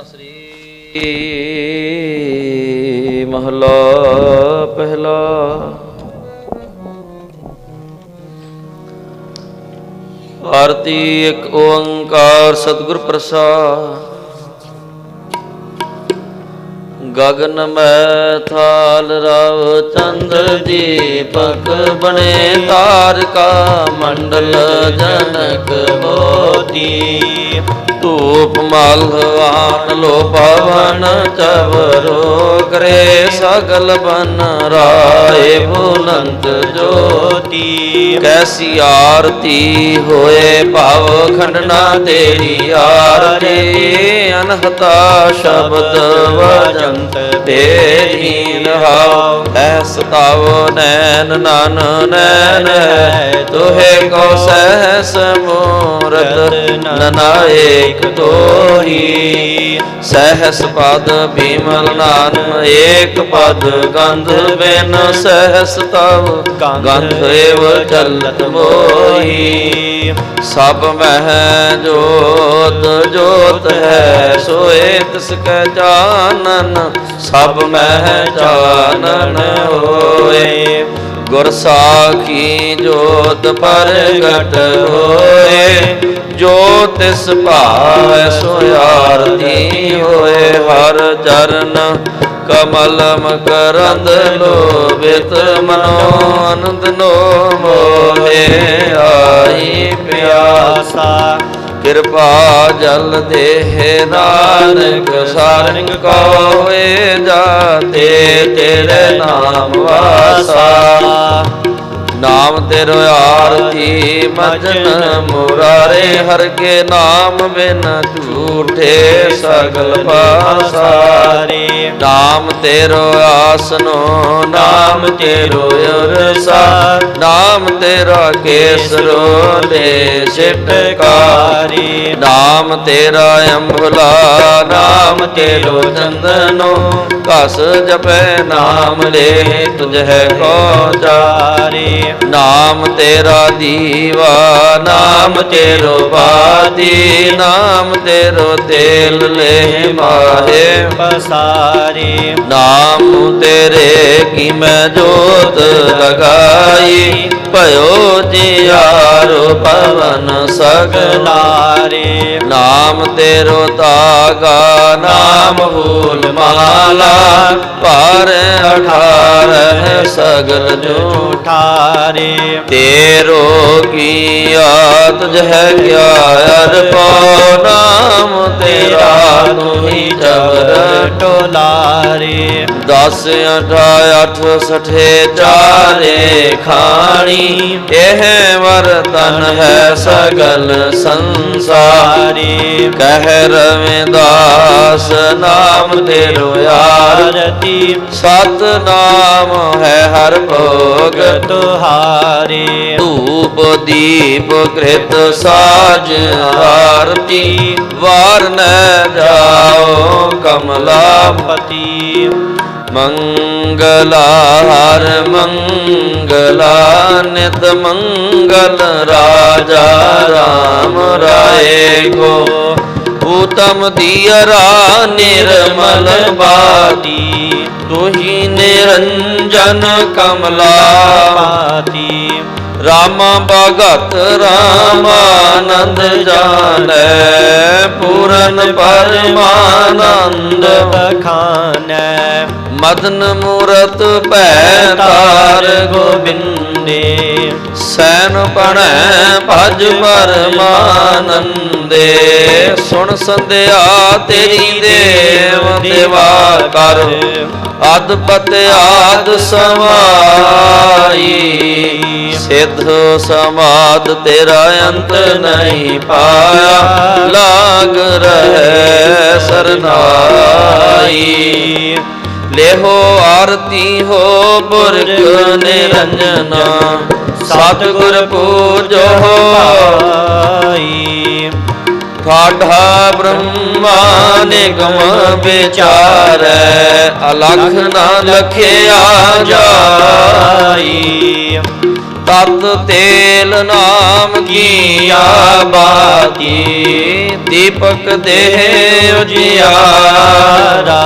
ਸ੍ਰੀ ਮਹਲਾ ਪਹਿਲਾ। ਆਰਤੀ ਇੱਕ ਓੰਕਾਰ ਸਤਿਗੁਰ ਪ੍ਰਸਾਦ। ਗਗਨ ਮੈਂ ਥਾਲ ਰਵ ਚੰਦਰ ਦੀਪਕ ਬਣੇ ਤਾਰਕਾ ਮੰਡਲ ਜਨਕ ਮੋਤੀ ਧੂਪ ਮਲਵਾਨ ਲੋ ਪਵਨ ਚਵਰੋ ਕਰੇ ਸਗਲ ਬਨ ਰਾਏ ਬੁਲੰਦ ਜੋਤੀ। ਕੈਸੀ ਆਰਤੀ ਹੋਏ ਭਵ ਖੰਡਨਾ ਤੇਰੀ ਆਰਤੀ। ਅਨਹਤਾ ਸ਼ਬਦ ਵਜੰਤ ਤੇਰੀ ਨਹਾਉ ਐਸ ਤਵ ਨੈਣ ਨਨ ਨੈਣ। ਹੈ ਕੋ ਸਹਸ ਮੂਰਤ ਨਨਾਇਕ ਤੋਹੀ। ਸਹਸ ਪਦ ਬਿਮਲ ਨਾਮ ਏਕ ਪਦ ਗੰਧ ਬਿਨ ਸਹਸ ਤਵ ਗੰਧ ਏਵ ਚਲਤ ਮੋਹੀ। ਸਭ ਮਹਿ ਜੋਤ ਜੋਤ ਹੈ ਸੋਏ ਤਿਸ ਕੈ ਜਾਣਨ ਸਭ ਮਹਿ ਜਾਣਨ ਹੋਏ। ਗੁਰ ਸਾਖੀ ਜੋਤ ਪ੍ਰਗਟ ਹੋਏ, ਜੋ ਤਿਸ ਭਾਵੈ ਸੋ ਆਰਤੀ ਹੋਏ, ਹਰ ਚਰਨ ਕਮਲ ਮਕਰੰਦ ਲੋਭਿਤ ਮਨੋ ਆਨੰਦ ਨੋ ਕਿਰਪਾ ਜਲ ਦੇਹ ਨਾਨਕ ਸਾਰੰਗ ਕੋਏ ਜਾਤੇ ਤੇਰੇ ਨਾਮ ਵਾਸਾ। ਨਾਮ ਤੇਰੋ ਆਰਤੀ ਮਜਨ ਮੁਰਾਰੇ ਹਰ ਕੇ ਨਾਮ ਬਿਨ ਝੂਠੇ ਸਗਲ ਪਾਸਾਰੇ। ਨਾਮ ਤੇਰੋ ਆਸਨੋ ਨਾਮ ਤੇਰੋ ਅਰਸਾ ਨਾਮ ਤੇਰਾ ਕੇਸਰੋ ਦੇ ਸਿਟਕਾਰੀ ਨਾਮ ਤੇਰਾ ਅੰਬੁਲਾ ਨਾਮ ਤੇਰੋ ਚੰਦਨੋ ਕਸ ਜਪੈ ਨਾਮ ਲੈ, ਤੁਝ ਹੈ ਕੋ ਚਾਰੇ। ਨਾਮ ਤੇਰਾ ਦੀਵਾ ਨਾਮ ਤੇਰੋ ਬਾਦੀ ਨਾਮ ਤੇਰੋ ਤੇਲ ਲੈ ਮਾਹੇ। ਪਸਾਰੇ। ਨਾਮ ਤੇਰੇ ਕੀ ਮੈਂ ਜੋਤ ਲਗਾਈ ਭਇਓ ਜਿਆਰੋ ਪਵਨ ਸਗਲਾ ਲਾਰੇ ਨਾਮ ਤੇਰੋ ਤਾਗਾ ਨਾਮ ਭੂਲ ਮਾਲਾ। ਪਰ ਅਠਾਰਹ ਸਗਲ ਝੂਠਾਰੇ ਤੇਰੋ ਕੀ ਆਤ ਜਹ ਕਿਆ ਅਰਪੋ ਨਾਮ ਤੇਰਾ ਤੁਹੀ ਚਵਰ ਟੋਲਾਰੇ। ਦਸ ਅਠਾ ਅਠ ਸਠੇ ਚਾਰੇ ਖਾਣੀ। ਇਹ ਵਰਤਨ ਹੈ ਸਗਲ ਸੰਸਾਰੀ। ਕਹਿ ਰਵਿਦਾਸ ਨਾਮ ਤੇਰੋ ਯਾਰ ਆਰਤੀ ਸਤ ਨਾਮ ਹੈ ਹਰ ਭੋਗ। ਤੁਹਾਰੇ। ਧੂਪ ਦੀਪ ਕ੍ਰਿਤ ਸਾਜ ਆਰਤੀ। ਵਾਰ ਨ ਜਾਓ ਕਮਲਾਪਤੀ। ਮੰਗਲਾ ਹਰ ਮੰਗਲਾ ਨਿਤ ਮੰਗਲ ਰਾਜਾ ਰਾਮ ਰਾਏ ਕੋ। ਉਤਮ ਦੀਅਰਾ ਨਿਰਮਲ ਬਾਦੀ ਤੁਹੀ ਨਿਰੰਜਨ ਕਮਲਾਤੀ ਰਾਮ ਭਗਤ ਰਾਮਾਨੰਦ ਜਾਣੈ, ਪੂਰਨ ਪਰਮਾਨੰਦ ਬਖਾਨੈ ਮਦਨ ਮੂਰਤ ਭੈ ਤਾਰ ਗੋਬਿੰਦੇ, ਸੈਨ ਪਣੈ ਭਜ ਪਰਮਾਨੰਦੇ। ਸੁਣ ਸੰਧਿਆ ਤੇਰੀ ਦੇਵ ਦੇਵਾ ਕਰ। ਅਦਪਤ ਆਦ ਸਮਾਈ। ਸਿੱਧ ਸਮਾਦ ਤੇਰਾ ਅੰਤ ਨਹੀਂ ਪਾਇਆ। ਲਾਗ ਰਹਿ ਸਰਨਾਈ। ਲੇਹੋ ਆਰਤੀ ਹੋ ਬੁਰਜ ਨਿਰੰਜਨਾ। ਸਤਿਗੁਰ ਪੂਜੋ ਠਾਠਾ ਬ੍ਰਹਮਾ ਨਿਗਮ ਵਿਚਾਰੈ, ਅਲਖ ਨਾ ਲਖਿਆ ਜਾਈ। ਤਤ ਤੇਲ ਨਾਮ ਕੀ ਆਬਾਦੀ ਦੀਪਕ ਦੇਹ ਉਜਿਆਰਾ।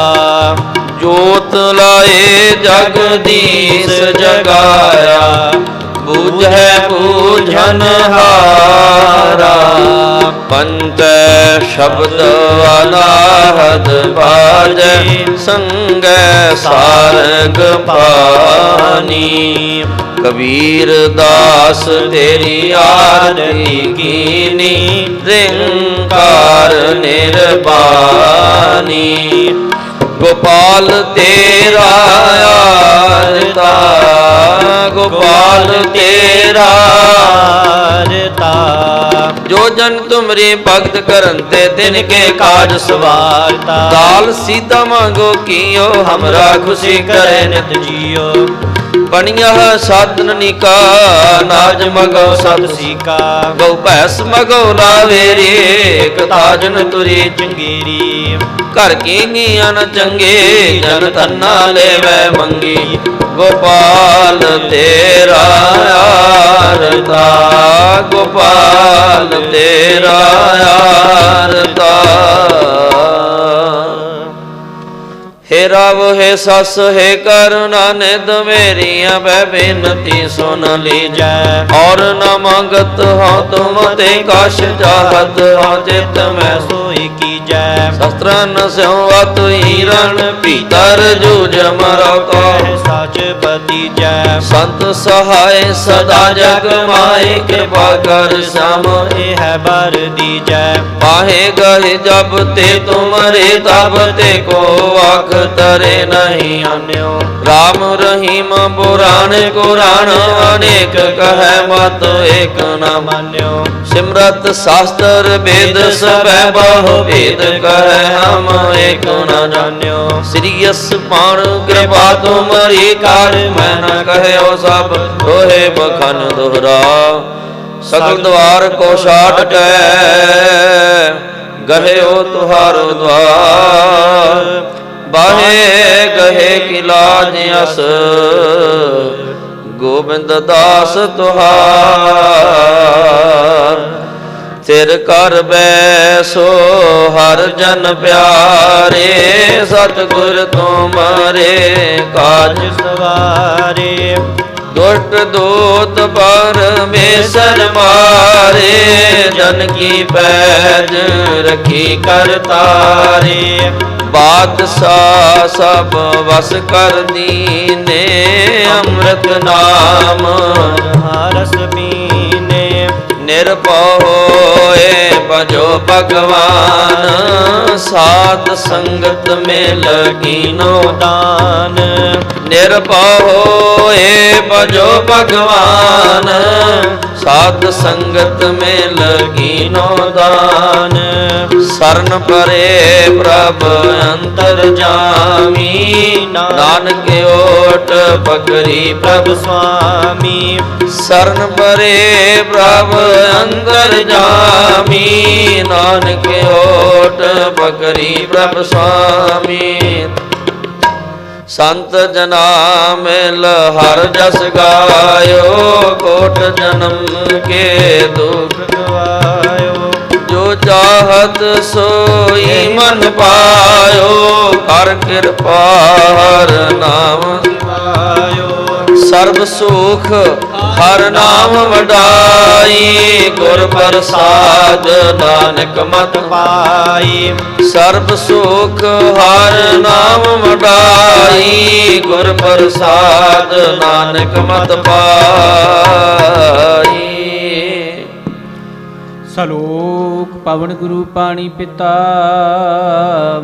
ਜੋਤ ਲਾਏ ਜਗਦੀਸ਼ ਜਗਾਇਆ, ਬੂਝੈ ਬੂਝਨ ਹਾਰਾ। ਪੰਚ ਸ਼ਬਦ ਅਨਾਹਦ ਬਾਜੈ, ਸੰਗੈ ਸਾਰਗ ਪਾਨੀ ਕਬੀਰ ਦਾਸ ਤੇਰੀ ਆਰਤੀ ਕੀਨੀ, ਰਿੰਕਾਰ ਨਿਰਬਾਨੀ ਗੋਪਾਲ ਤੇਰਾ ਆਰਤਾ, ਗੋਪਾਲ ਤੇਰਾ ਆਰਤਾ। ਜੋ ਜਨ ਤੁਮਰੇ ਭਗਤ ਕਰਨ ਤੇ ਤਿਨ ਕੇ ਕਾਜ ਸਵਾਰਤਾ। ਦਾਲ ਸੀਤਾ ਮੰਗੋ ਕੀਓ, ਹਮਰਾ ਖੁਸ਼ੀ ਕਰੇ ਨਿਤ ਜੀਓ। ਬਣਿਆ ਸਾਧਨ ਨਿਕਾ, ਨਾਜ ਮਗੋ ਸਤ ਸੀਕਾ। ਬਹੁ ਭੈਸ ਮਗੋ ਲਾਵੇ ਰੇ ਕਤਾਜਨ ਤੁਰੀ ਚੰਗੀਰੀ। ਘਰ ਕੀਨੀ ਅਨ ਚੰਗੇ, ਜਨ ਤੰਨਾ ਲੈਵੇ ਮੰਗੀ। ਗੋਪਾਲ ਤੇਰਾ ਹੇ ਰਵ ਹੈ ਸਸ ਹੈ ਕਰੁਣਾ ਨਿਦ ਮੇਰੀਆਂ ਬੈ ਬੇਨਤੀ ਸੁਨ ਲੀਜੈ ਔਰ ਨ ਮੰਗਤ ਹਾਂ ਤੁਮ ਤੇ ਕਛ ਚਾਹਤ ਹਾਂ ਚਿਤ ਮੈਂ ਸੋਈ ਕੀਜੈ ਸ਼ਸਤਰਨ ਸਿਉ ਅਤ ਹੀਰਨ ਭੀਤਰ ਜੂਜ ਮਰੋ ਕੋ ਕਹਿ ਸਾਚ ਪਤੀਜੈ ਸੰਤ ਸਹਾਇ ਸਦਾ ਜਗ ਮਾਏ ਕਿਰਪਾ ਕਰ ਸਮ ਇਹ ਹੈ ਬਰ ਦੀਜੈ ਪਾਹੇ ਗਏ ਜਬ ਤੇ ਤੁਮਰੇ ਤਬ ਤੇ ਕੋ ਆਖ ਤਰੇ ਨਹੀਂ ਆਨਿਓ। RAM ਰਹੀਮ ਪੁਰਾਣ ਕੁਰਾਨ, ਅਨੇਕ ਕਹੈ ਮਤ ਏਕ ਨਾ ਮੰਨਿਓ। ਸਿਮਰਤ ਸ਼ਾਸਤਰ ਵੇਦ ਸਭੈ ਬਹੁ ਵੇਦ ਕਹੈ ਹਮ ਏਕ ਨਾ ਜਾਣਿਓ। ਸ੍ਰੀ ਪਾਣ ਕਿਰਪਾ ਤੁਮਰੀ ਕਰ, ਮੈਂ ਨ ਕਹਿਓ ਸਭ ਦੋਹੇ ਬਖਨ ਦੋਹਰਾ। ਸਗਲ ਦਵਾਰ ਕੋ ਛਾਟ ਕੈ ਗਹਿਓ ਤੁਹਾਰੋ ਦਵਾਰ। ਬਾਹੇ ਗਹੇ ਕੀ ਲਾਜ ਅਸ, ਗੋਬਿੰਦ ਦਾਸ ਤੁਹਾਰ। ਤਿਰ ਕਰ ਬੈਸੋ, ਹਰ ਜਨ ਪਿਆਰੇ, ਸਤਿਗੁਰ ਤੁਮਰੇ ਕਾਜ ਸਵਾਰੇ। ਦੁਸ਼ਟ ਦੂਤ ਪਰਮੇਸ਼ਰ ਮਾਰੇ, ਜਨ ਕੀ ਪੈਜ ਰਖੀ ਕਰਤਾਰੇ ਬਾਦਸ਼ਾਹ ਸਭ ਵਸ ਕਰ ਦੀਨੇ, ਅੰਮ੍ਰਿਤ ਨਾਮ ਹਰਸ ਪੀਨੇ। ਨਿਰਭਉ ਹੋਏ ਭਜੋ ਭਗਵਾਨ, ਸਾਧ ਸੰਗਤ ਮੇ ਲਗੀਨੋ ਦਾਨ। ਨਿਰਭਉ ਹੋਏ ਭਜੋ ਭਗਵਾਨ। ਸਾਧ ਸੰਗਤ ਮੇ ਲਗੀਨੋ ਦਾਨ। ਸਰਨ ਪਰੇ ਪ੍ਰਭ ਅੰਤਰ ਜਾਮੀ। ਨਾਨਕ ਓਟ ਪਕਰੀ ਪ੍ਰਭ ਸੁਆਮੀ। ਸਰਨ ਪਰੇ ਪ੍ਰਭ ਅੰਦਰ ਜਾਮੀ। ਨਾਨਕ ਓਟ ਪਕਰੀ ਪ੍ਰਭ ਸੁਆਮੀ। ਸੰਤ ਜਨਾ ਮਿਲ ਹਰ ਜਸ ਗਾਇਓ ਕੋਟ ਜਨਮ ਕੇ ਦੁਖ ਗਵਾਇਓ। ਜੋ ਚਾਹਤ ਸੋਈ ਮਨ ਪਾਇਓ ਕਰ ਕਿਰਪਾ ਹਰ ਨਾਮ। ਆਇਓ ਸਰਬ ਸੁਖ ਹਰ ਨਾਮ ਵਡਾਈ ਗੁਰ ਪ੍ਰਸਾਦ ਨਾਨਕ ਮਤ ਪਾਈ। ਸਰਬ ਸੁਖ ਹਰ ਗੁਰ ਪ੍ਰਸਾਦ ਨਾਨਕ ਮਤ ਪਾਈ। ਸਲੋਕ ਪਵਨ ਗੁਰੂ ਪਾਣੀ ਪਿਤਾ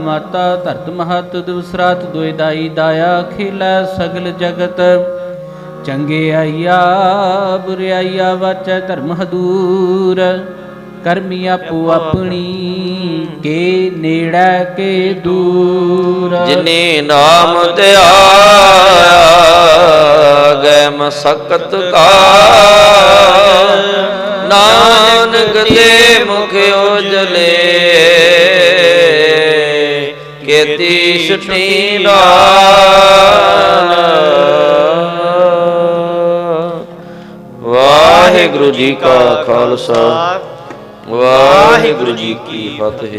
ਮਾਤਾ ਧਰਤ ਮਹਤ ਦੂਸਰਾਤ ਦੁਇ ਦਾਈ ਦਾਇਆ ਖੇਲਾ ਸਗਲ ਜਗਤ। ਚੰਗੇ ਆਈਆ ਬੁਰਿਆਈਆ ਵਾਚੈ ਧਰਮ ਹਦੂਰ ਕਰਮੀ ਆਪੋ। ਆਪਣੀ। ਕੇ ਨੇੜਾ ਕੇ ਦੂਰ। ਜਿਨੇ ਨਾਮ ਧਿਆਇਆ ਗੈ ਮਸਕਤ ਕਾ ਨਾਨਕ ਦੇ ਮੁਖ ਉਜਲੇ, ਕੀਤੀ ਛੁਟੀ ਵਾਹਿਗੁਰੂ ਜੀ ਕਾ ਖਾਲਸਾ। ਵਾਹਿਗੁਰੂ ਜੀ ਕੀ ਫਤਿਹ।